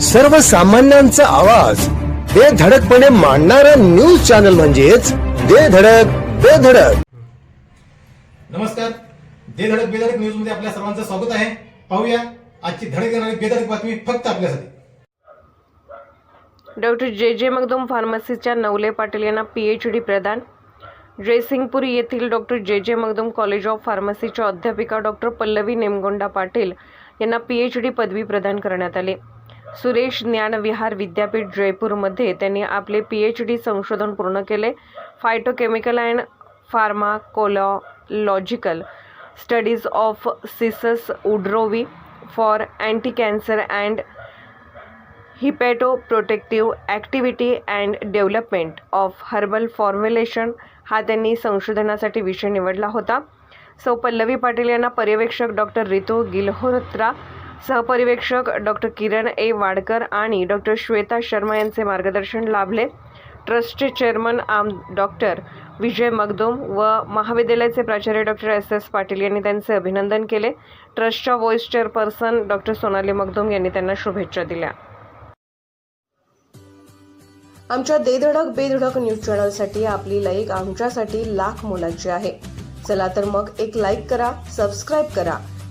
सर्वसामान्यांचा आवाज. बेधडकपणे मांडणारा न्यूज चॅनल म्हणजेच बेधडक बेधडक नमस्कार. दे धडक बेधडक न्यूजमध्ये आपल्या सर्वांचं स्वागत आहे. पाहूया आजची धडक देणारी बेधडक बातमी फक्त आपल्यासाठी. डॉक्टर जे जे मगदूम फार्मसीच्या नवले पाटील यांना पी एच डी प्रदान. जयसिंगपूर येथील डॉक्टर जे जे मगदूम कॉलेज ऑफ फार्मसीच्या अध्यापिका डॉक्टर पल्लवी नेमगोंडा पाटील यांना पी एच डी पदवी प्रदान करण्यात आली. सुरेश ज्ञानविहार विद्यापीठ जयपूरमध्ये त्यांनी आपले पी एच डी संशोधन पूर्ण केले. Phytochemical and pharmacological studies of Cissus woodrowii for anti cancer and hepato protective activity and development of herbal formulation हा त्यांनी संशोधनासाठी विषय निवडला होता. सौ पल्लवी पाटील यांना पर्यवेक्षक डॉक्टर रितू गिल्होत्रा सहपरिवेक्षक डॉक्टर किरण ए. वाडकर आणि डॉक्टर श्वेता शर्मा यांचे मार्गदर्शन लाभले. ट्रस्टचे चेअरमन आम. डॉक्टर विजय मगदोम व महाविद्यालयाचे प्राचार्य डॉक्टर एस. एस. पाटील यांनी त्यांचे अभिनंदन केले. ट्रस्टच्या vice chairperson doctor Sonali Magdum यांनी त्यांना शुभेच्छा दिल्या. आमच्या देधडक बेधडक न्यूज चॅनलसाठी आपली लाईक आमच्यासाठी लाख मोलाची आहे. चला तर मग एक लाईक करा सबस्क्राईब करा.